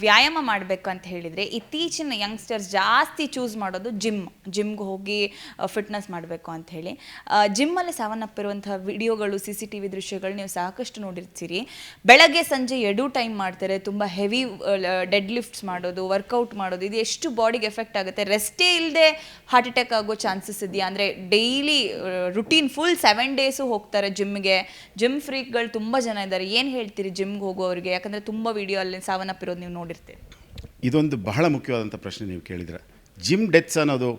ವ್ಯಾಯಾಮ ಮಾಡಬೇಕು ಅಂತ ಹೇಳಿದರೆ ಇತ್ತೀಚಿನ ಯಂಗ್ಸ್ಟರ್ಸ್ ಜಾಸ್ತಿ ಚೂಸ್ ಮಾಡೋದು ಜಿಮ್ ಜಿಮ್ಗೆ ಹೋಗಿ ಫಿಟ್ನೆಸ್ ಮಾಡಬೇಕು ಅಂತ ಹೇಳಿ. ಜಿಮ್ಮಲ್ಲಿ ಸಾವನ್ನಪ್ಪಿರುವಂತಹ ವಿಡಿಯೋಗಳು ಸಿ ಸಿ ಟಿ ವಿ ದೃಶ್ಯಗಳು ನೀವು ಸಾಕಷ್ಟು ನೋಡಿರ್ತೀರಿ. ಬೆಳಗ್ಗೆ ಸಂಜೆ ಎರಡೂ ಟೈಮ್ ಮಾಡ್ತಾರೆ, ತುಂಬ ಹೆವಿ ಡೆಡ್ ಲಿಫ್ಟ್ಸ್ ಮಾಡೋದು ವರ್ಕೌಟ್ ಮಾಡೋದು, ಇದು ಎಷ್ಟು ಬಾಡಿಗೆ ಎಫೆಕ್ಟ್ ಆಗುತ್ತೆ? ರೆಸ್ಟೇ ಇಲ್ಲದೆ ಹಾರ್ಟ್ ಅಟ್ಯಾಕ್ ಆಗೋ ಚಾನ್ಸಸ್ ಇದೆಯಾ? ಅಂದರೆ daily routine full seven days ಹೋಗ್ತಾರೆ ಜಿಮ್ಗೆ ಜಿಮ್ ಫ್ರೀಕ್ಗಳು ತುಂಬ ಜನ ಇದ್ದಾರೆ. ಏನು ಹೇಳ್ತೀರಿ ಜಿಮ್ಗೆ ಹೋಗೋರಿಗೆ? ಯಾಕಂದರೆ ತುಂಬ ವಿಡಿಯೋ ಅಲ್ಲಿ ಸಾವನ್ನಪ್ಪಿರೋದು ನೀವು ನೋಡಿರ್ತೀರಿ. ಇದೊಂದು ಬಹಳ ಮುಖ್ಯವಾದಂಥ ಪ್ರಶ್ನೆ ನೀವು ಕೇಳಿದ್ರೆ. ಜಿಮ್ ಡೆತ್ಸ್ ಅನ್ನೋದು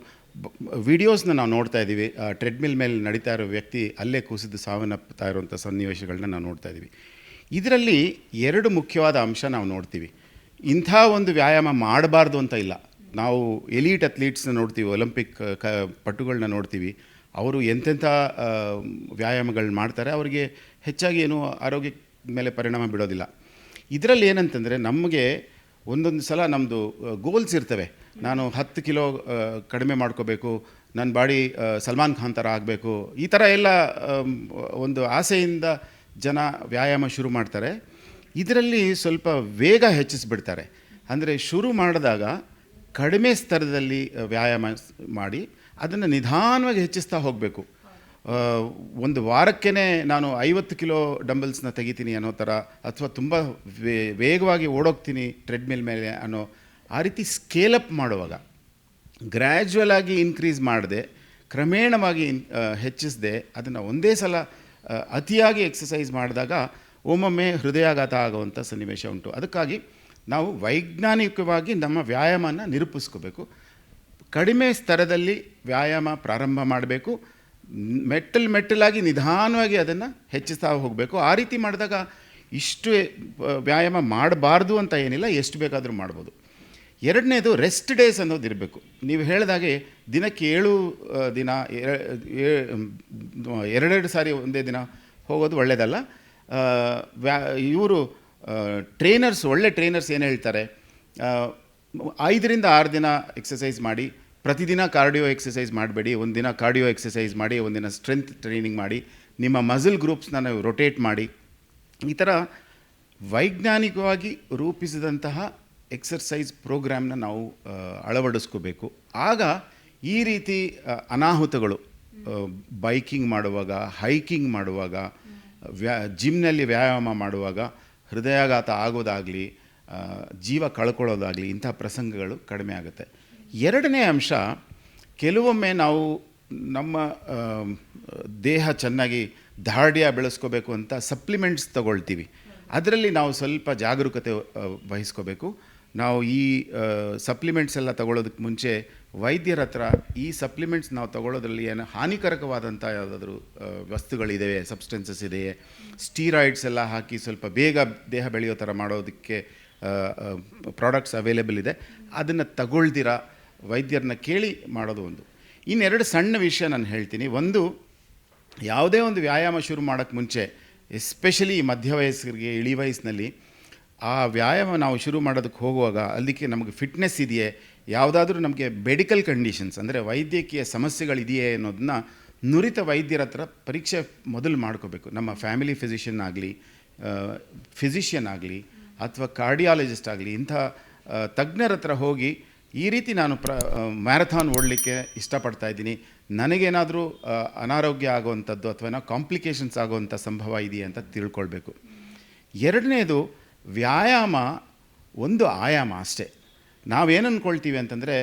ವಿಡಿಯೋಸ್ನ ನಾವು ನೋಡ್ತಾ ಇದ್ದೀವಿ. ಟ್ರೆಡ್ಮಿಲ್ ಮೇಲೆ ನಡೀತಾ ಇರೋ ವ್ಯಕ್ತಿ ಅಲ್ಲೇ ಕುಸಿದು ಸಾವನ್ನಪ್ಪುತ್ತಾ ಇರುವಂಥ ಸನ್ನಿವೇಶಗಳನ್ನ ನಾವು ನೋಡ್ತಾ ಇದ್ದೀವಿ. ಇದರಲ್ಲಿ ಎರಡು ಮುಖ್ಯವಾದ ಅಂಶ ನಾವು ನೋಡ್ತೀವಿ. ಇಂಥ ಒಂದು ವ್ಯಾಯಾಮ ಮಾಡಬಾರ್ದು ಅಂತ ಇಲ್ಲ. ನಾವು ಎಲೀಟ್ ಅಥ್ಲೀಟ್ಸ್ನ ನೋಡ್ತೀವಿ, ಒಲಿಂಪಿಕ್ ಕ, ಪಟುಗಳನ್ನ ನೋಡ್ತೀವಿ. ಅವರು ಎಂತೆಂಥ ವ್ಯಾಯಾಮಗಳನ್ನ ಮಾಡ್ತಾರೆ, ಅವರಿಗೆ ಹೆಚ್ಚಾಗಿ ಏನು ಆರೋಗ್ಯ ಮೇಲೆ ಪರಿಣಾಮ ಬೀಳೋದಿಲ್ಲ. ಇದರಲ್ಲಿ ಏನಂತಂದರೆ ನಮಗೆ ಒಂದೊಂದು ಸಲ ನಮ್ಮದು ಗೋಲ್ಸ್ ಇರ್ತವೆ. ನಾನು ಹತ್ತು ಕಿಲೋ ಕಡಿಮೆ ಮಾಡ್ಕೋಬೇಕು ನನ್ನ ಬಾಡಿ ಸಲ್ಮಾನ್ ಖಾನ್ ಥರ ಆಗಬೇಕು, ಈ ಥರ ಎಲ್ಲ ಒಂದು ಆಸೆಯಿಂದ ಜನ ವ್ಯಾಯಾಮ ಶುರು ಮಾಡ್ತಾರೆ. ಇದರಲ್ಲಿ ಸ್ವಲ್ಪ ವೇಗ ಹೆಚ್ಚಿಸ್ಬಿಡ್ತಾರೆ. ಅಂದರೆ ಶುರು ಮಾಡಿದಾಗ ಕಡಿಮೆ ಸ್ತರದಲ್ಲಿ ವ್ಯಾಯಾಮ ಮಾಡಿ, ಅದನ್ನು ನಿಧಾನವಾಗಿ ಹೆಚ್ಚಿಸ್ತಾ ಹೋಗಬೇಕು. ಒಂದು ವಾರಕ್ಕೇ ನಾನು ಐವತ್ತು ಕಿಲೋ ಡಂಬಲ್ಸ್ನ ತೆಗಿತೀನಿ ಅನ್ನೋ ಥರ ಅಥವಾ ತುಂಬ ವೇಗವಾಗಿ ಓಡೋಗ್ತೀನಿ ಟ್ರೆಡ್ಮಿಲ್ ಮೇಲೆ ಅನ್ನೋ ಆ ರೀತಿ ಸ್ಕೇಲ್ ಅಪ್ ಮಾಡುವಾಗ ಗ್ರ್ಯಾಜುವಲ್ ಆಗಿ ಇನ್ಕ್ರೀಸ್ ಮಾಡದೆ, ಕ್ರಮೇಣವಾಗಿ ಇನ್ ಹೆಚ್ಚಿಸದೆ, ಅದನ್ನು ಒಂದೇ ಸಲ ಅತಿಯಾಗಿ ಎಕ್ಸಸೈಸ್ ಮಾಡಿದಾಗ ಒಮ್ಮೊಮ್ಮೆ ಹೃದಯಾಘಾತ ಆಗುವಂಥ ಸನ್ನಿವೇಶ ಉಂಟು. ಅದಕ್ಕಾಗಿ ನಾವು ವೈಜ್ಞಾನಿಕವಾಗಿ ನಮ್ಮ ವ್ಯಾಯಾಮನ ನಿರೂಪಿಸ್ಕೋಬೇಕು. ಕಡಿಮೆ ಸ್ತರದಲ್ಲಿ ವ್ಯಾಯಾಮ ಪ್ರಾರಂಭ ಮಾಡಬೇಕು. ಮೆಟ್ಟಲು ಮೆಟ್ಟಲಾಗಿ ನಿಧಾನವಾಗಿ ಅದನ್ನು ಹೆಚ್ಚಿಸ್ತಾ ಹೋಗಬೇಕು. ಆ ರೀತಿ ಮಾಡಿದಾಗ ಇಷ್ಟು ವ್ಯಾಯಾಮ ಮಾಡಬಾರ್ದು ಅಂತ ಏನಿಲ್ಲ, ಎಷ್ಟು ಬೇಕಾದರೂ ಮಾಡ್ಬೋದು. ಎರಡನೇದು ರೆಸ್ಟ್ ಡೇಸ್ ಅನ್ನೋದು ಇರಬೇಕು. ನೀವು ಹೇಳಿದಾಗೆ ದಿನಕ್ಕೆ ಏಳು ದಿನ ಎರಡೆರಡು ಸಾರಿ ಒಂದೇ ದಿನ ಹೋಗೋದು ಒಳ್ಳೆಯದಲ್ಲ ವ್ಯಾ, ಇವರು ಟ್ರೈನರ್ಸ್ ಒಳ್ಳೆ ಟ್ರೈನರ್ಸ್ ಏನು ಹೇಳ್ತಾರೆ? ಐದರಿಂದ ಆರು ದಿನ ಎಕ್ಸಸೈಸ್ ಮಾಡಿ ಪ್ರತಿದಿನ ಕಾರ್ಡಿಯೋ ಎಕ್ಸಸೈಸ್ ಮಾಡಬೇಡಿ, ಒಂದಿನ ಕಾರ್ಡಿಯೋ ಎಕ್ಸಸೈಸ್ ಮಾಡಿ, ಒಂದಿನ ಸ್ಟ್ರೆಂತ್ ಟ್ರೈನಿಂಗ್ ಮಾಡಿ, ನಿಮ್ಮ ಮಸಲ್ ಗ್ರೂಪ್ಸ್ನ ನೀವು ರೊಟೇಟ್ ಮಾಡಿ. ಈ ಥರ ವೈಜ್ಞಾನಿಕವಾಗಿ ರೂಪಿಸಿದಂತಹ ಎಕ್ಸರ್ಸೈಸ್ ಪ್ರೋಗ್ರಾಮ್ನ ನಾವು ಅಳವಡಿಸ್ಕೋಬೇಕು. ಆಗ ಈ ರೀತಿ ಅನಾಹುತಗಳು ಬೈಕಿಂಗ್ ಮಾಡುವಾಗ, ಹೈಕಿಂಗ್ ಮಾಡುವಾಗ, ವ್ಯಾ, ಜಿಮ್ನಲ್ಲಿ ವ್ಯಾಯಾಮ ಮಾಡುವಾಗ, ಹೃದಯಾಘಾತ ಆಗೋದಾಗಲಿ ಜೀವ ಕಳ್ಕೊಳ್ಳೋದಾಗಲಿ ಇಂಥ ಪ್ರಸಂಗಗಳು ಕಡಿಮೆ ಆಗುತ್ತೆ. ಎರಡನೇ ಅಂಶ, ಕೆಲವೊಮ್ಮೆ ನಾವು ನಮ್ಮ ದೇಹ ಚೆನ್ನಾಗಿ ದಾರ್ಢ್ಯ ಬೆಳೆಸ್ಕೋಬೇಕು ಅಂತ ಸಪ್ಲಿಮೆಂಟ್ಸ್ ತಗೊಳ್ತೀವಿ. ಅದರಲ್ಲಿ ನಾವು ಸ್ವಲ್ಪ ಜಾಗರೂಕತೆ ವಹಿಸ್ಕೋಬೇಕು. ನಾವು ಈ ಸಪ್ಲಿಮೆಂಟ್ಸ್ ಎಲ್ಲ ತಗೊಳ್ಳೋದಕ್ಕೆ ಮುಂಚೆ ವೈದ್ಯರ ಹತ್ರ ಈ ಸಪ್ಲಿಮೆಂಟ್ಸ್ ನಾವು ತಗೊಳ್ಳೋದ್ರಲ್ಲಿ ಏನು ಹಾನಿಕಾರಕವಾದಂಥ ಯಾವುದಾದ್ರೂ ವಸ್ತುಗಳಿದ್ದಾವೆ ಸಬ್ಸ್ಟೆನ್ಸಸ್ ಇದೆಯೇ? ಸ್ಟೀರಾಯ್ಡ್ಸ್ ಎಲ್ಲ ಹಾಕಿ ಸ್ವಲ್ಪ ಬೇಗ ದೇಹ ಬೆಳೆಯೋ ಥರ ಮಾಡೋದಕ್ಕೆ ಪ್ರಾಡಕ್ಟ್ಸ್ ಅವೈಲೇಬಲ್ ಇದೆ. ಅದನ್ನು ತಗೊಳ್ದಿರ? ವೈದ್ಯರನ್ನ ಕೇಳಿ ಮಾಡೋದು ಒಂದು. ಇನ್ನೆರಡು ಸಣ್ಣ ವಿಷಯ ನಾನು ಹೇಳ್ತೀನಿ. ಒಂದು, ಯಾವುದೇ ಒಂದು ವ್ಯಾಯಾಮ ಶುರು ಮಾಡೋಕ್ಕೆ ಮುಂಚೆ ಎಸ್ಪೆಷಲಿ ಮಧ್ಯ ವಯಸ್ಕರಿಗೆ ಇಳಿ ವಯಸ್ಸಿನಲ್ಲಿ, ಆ ವ್ಯಾಯಾಮ ನಾವು ಶುರು ಮಾಡೋದಕ್ಕೆ ಹೋಗುವಾಗ ಅಲ್ಲಿಗೆ ನಮಗೆ ಫಿಟ್ನೆಸ್ ಇದೆಯೇ? ಯಾವುದಾದ್ರೂ ನಮಗೆ ಮೆಡಿಕಲ್ ಕಂಡೀಷನ್ಸ್ ಅಂದರೆ ವೈದ್ಯಕೀಯ ಸಮಸ್ಯೆಗಳಿದೆಯೇ ಅನ್ನೋದನ್ನ ನುರಿತ ವೈದ್ಯರ ಹತ್ರ ಪರೀಕ್ಷೆ ಮೊದಲು ಮಾಡ್ಕೋಬೇಕು. ನಮ್ಮ ಫ್ಯಾಮಿಲಿ ಫಿಸಿಷಿಯನ್ ಆಗಲಿ ಫಿಸಿಷಿಯನ್ ಆಗಲಿ, ಅಥವಾ ಕಾರ್ಡಿಯಾಲಜಿಸ್ಟ್ ಆಗಲಿ, ಇಂಥ ತಜ್ಞರ ಹತ್ರ ಹೋಗಿ ಈ ರೀತಿ ನಾನು ಪ್ರ ಮ್ಯಾರಥಾನ್ ಓಡಲಿಕ್ಕೆ ಇಷ್ಟಪಡ್ತಾ ಇದ್ದೀನಿ. ನನಗೇನಾದರೂ ಅನಾರೋಗ್ಯ ಆಗುವಂಥದ್ದು ಅಥವಾ ಏನೋ ಕಾಂಪ್ಲಿಕೇಶನ್ಸ್ ಆಗುವಂಥ ಸಂಭವ ಇದೆಯಾ ಅಂತ ತಿಳ್ಕೊಳ್ಬೇಕು. ಎರಡನೇದು, ವ್ಯಾಯಾಮ ಒಂದು ಆಯಾಮ ಅಷ್ಟೇ. ನಾವೇನು ಅಂದ್ಕೊಳ್ತೀವಿ ಅಂತಂದರೆ,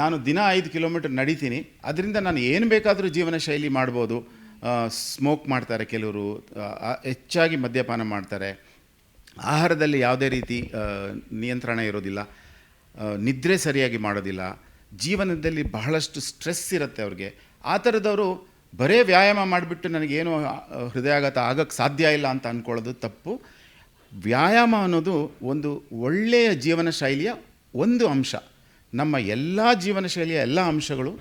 ನಾನು ದಿನ ಐದು ಕಿಲೋಮೀಟರ್ ನಡೀತೀನಿ. ಅದರಿಂದ ನಾನು ಏನು ಬೇಕಾದರೂ ಜೀವನ ಶೈಲಿ ಮಾಡ್ಬೋದು. ಸ್ಮೋಕ್ ಮಾಡ್ತಾರೆ ಕೆಲವರು ಹೆಚ್ಚಾಗಿ ಮದ್ಯಪಾನ ಮಾಡ್ತಾರೆ. ಆಹಾರದಲ್ಲಿ ಯಾವುದೇ ರೀತಿ ನಿಯಂತ್ರಣ ಇರೋದಿಲ್ಲ. ನಿದ್ರೆ ಸರಿಯಾಗಿ ಮಾಡೋದಿಲ್ಲ. ಜೀವನದಲ್ಲಿ ಬಹಳಷ್ಟು ಸ್ಟ್ರೆಸ್ ಇರುತ್ತೆ ಅವ್ರಿಗೆ. ಆ ಥರದವರು ಬರೇ ವ್ಯಾಯಾಮ ಮಾಡಿಬಿಟ್ಟು ನನಗೇನು ಹೃದಯಾಘಾತ ಆಗೋಕ್ಕೆ ಸಾಧ್ಯ ಇಲ್ಲ ಅಂತ ಅಂದ್ಕೊಳ್ಳೋದು ತಪ್ಪು. ವ್ಯಾಯಾಮ ಅನ್ನೋದು ಒಂದು ಒಳ್ಳೆಯ ಜೀವನ ಶೈಲಿಯ ಒಂದು ಅಂಶ. ನಮ್ಮ ಎಲ್ಲ ಜೀವನ ಶೈಲಿಯ ಎಲ್ಲ ಅಂಶಗಳು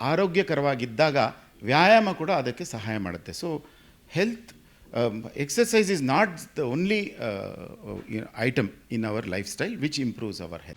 ಆರೋಗ್ಯಕರವಾಗಿದ್ದಾಗ ವ್ಯಾಯಾಮ ಕೂಡ ಅದಕ್ಕೆ ಸಹಾಯ ಮಾಡುತ್ತೆ. So health um, exercise is not the only uh, uh, you know, item in our lifestyle which improves our health.